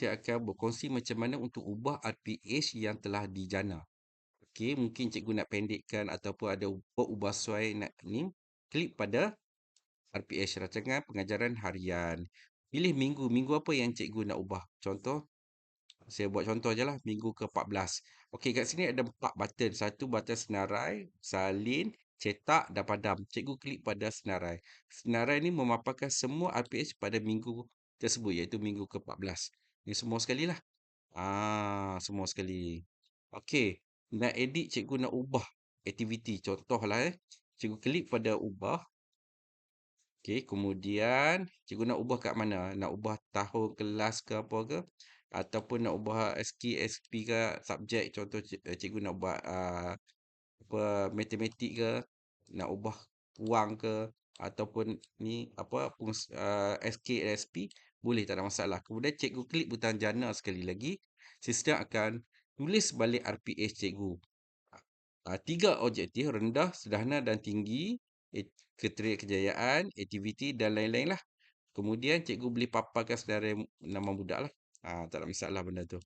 saya akan berkongsi macam mana untuk ubah RPH yang telah dijana. Okey, mungkin cikgu nak pendekkan ataupun ada ubah suai nak ni, klik pada RPH, rancangan pengajaran harian. Pilih minggu, minggu apa yang cikgu nak ubah. Contoh, saya buat contoh je lah, minggu ke-14. Okey, kat sini ada empat button. Satu button senarai, salin, cetak dan padam. Cikgu klik pada senarai. Senarai ni memaparkan semua RPH pada minggu tersebut, iaitu minggu ke-14. Ni semua sekali lah. Ah, semua sekali. Okey, nak edit cikgu nak ubah aktiviti. Contohlah eh, cikgu klik pada ubah. Okey, kemudian cikgu nak ubah kat mana? Nak ubah tahun kelas ke apa ke? Ataupun nak ubah SK, SP ke subjek. Contoh cikgu nak buat uh, apa matematik ke, nak ubah wang ke ataupun ni apa uh, SK SP boleh tak ada masalah. Kemudian cikgu klik butang jana sekali lagi, sistem akan tulis balik RPH cikgu. Uh, tiga objektif rendah, sederhana dan tinggi kriteria kejayaan, aktiviti dan lain-lain lah. Kemudian cikgu boleh paparkan secara nama budak lah. Ha, tak ada masalah benda tu.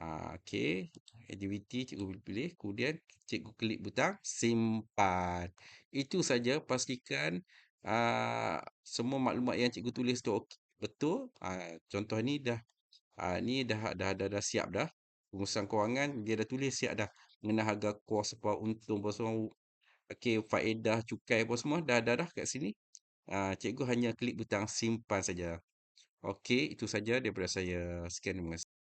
Ha, okay. Aktiviti cikgu boleh pilih. Kemudian cikgu klik butang simpan. Itu saja. Pastikan uh, semua maklumat yang cikgu tulis tu betul. Ha, contoh ni dah ha, ni dah, dah, dah, dah, dah siap dah. Pengurusan kewangan dia dah tulis siap dah. Mengenai harga kos apa untung apa semua Okey, faedah cukai apa semua dah dah dah kat sini. Uh, cikgu hanya klik butang simpan saja. Okey, itu saja daripada saya. Sekian terima kasih.